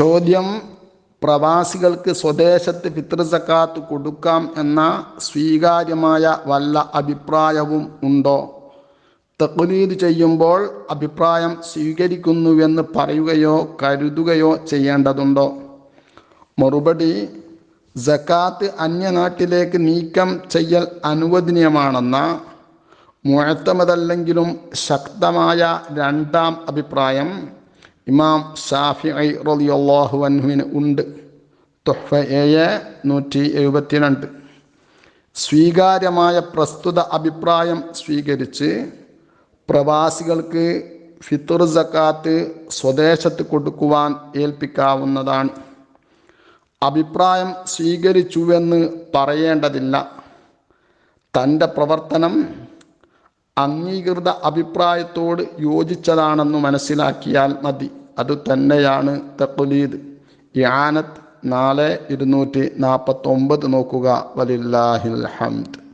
ചോദ്യം പ്രവാസികൾക്ക് സ്വദേശത്ത് ഫിത്ർ സക്കാത്ത് കൊടുക്കാം എന്ന സ്വീകാര്യമായ വല്ല അഭിപ്രായവും ഉണ്ടോ? തഖ്ലീദ് ചെയ്യുമ്പോൾ അഭിപ്രായം സ്വീകരിക്കുന്നുവെന്ന് പറയുകയോ കരുതുകയോ ചെയ്യേണ്ടതുണ്ടോ? മറുപടി ജക്കാത്ത് അന്യനാട്ടിലേക്ക് നീക്കം ചെയ്യൽ അനുവദനീയമാണെന്ന മുഴത്തമതല്ലെങ്കിലും ശക്തമായ രണ്ടാം അഭിപ്രായം. ഇമാം ഷാഫി റളിയല്ലാഹു അൻഹുവിന് ഉണ്ട്. തൊഹ്ഫ ഏഴ് നൂറ്റി എഴുപത്തിരണ്ട്. സ്വീകാര്യമായ പ്രസ്തുത അഭിപ്രായം സ്വീകരിച്ച് പ്രവാസികൾക്ക് ഫിത്തുർ സക്കാത്ത് സ്വദേശത്ത് കൊടുക്കുവാൻ ഏൽപ്പിക്കാവുന്നതാണ്. അഭിപ്രായം സ്വീകരിച്ചുവെന്ന് പറയേണ്ടതില്ല. തന്റെ പ്രവർത്തനം അംഗീകൃത അഭിപ്രായത്തോട് യോജിച്ചതാണെന്ന് മനസ്സിലാക്കിയാൽ മതി. അത് തന്നെയാണ് തഖ്ലീദ് യാനത്ത് നാല് ഇരുന്നൂറ്റി നാൽപ്പത്തൊമ്പത് നോക്കുക. വലില്ലാഹിൽ ഹംദ്.